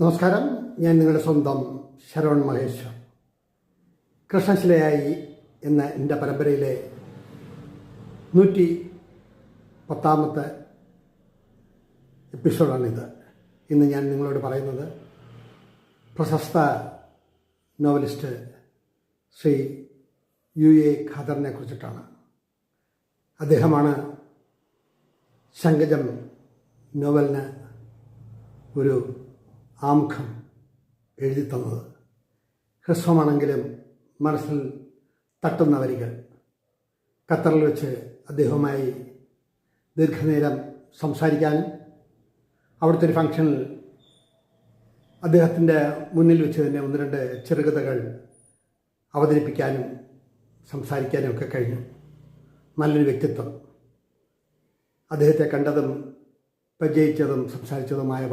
നമസ്കാരം. ഞാൻ നിങ്ങളുടെ സ്വന്തം ശരവൺ മഹേശ്വർ കൃഷ്ണശിലയായി എന്ന എന്റെ പരമ്പരയിലെ നൂറ്റി പത്താമത്തെ എപ്പിസോഡാണിത്. ഇന്ന് ഞാൻ നിങ്ങളോട് പറയുന്നത് പ്രശസ്ത നോവലിസ്റ്റ് ശ്രീ യു എ ഖാദറിനെ കുറിച്ചിട്ടാണ്. അദ്ദേഹമാണ് ശങ്കജം നോവലിന് ഒരു ആമുഖം എഴുതി തന്നത്. ഹ്രസ്വമാണെങ്കിലും മനസ്സിൽ തട്ടുന്ന വരികൾ. ഖത്തറിൽ വെച്ച് അദ്ദേഹവുമായി ദീർഘനേരം സംസാരിക്കാനും അവിടുത്തെ ഒരു ഫംഗ്ഷനിൽ അദ്ദേഹത്തിന്റെ മുന്നിൽ വെച്ച് തന്നെ ഒന്ന് രണ്ട് ചെറുകഥകൾ അവതരിപ്പിക്കാനും സംസാരിക്കാനും ഒക്കെ കഴിഞ്ഞു. നല്ലൊരു വ്യക്തിത്വം. അദ്ദേഹത്തെ കണ്ടതും പരിചയിച്ചതും സംസാരിച്ചതുമായ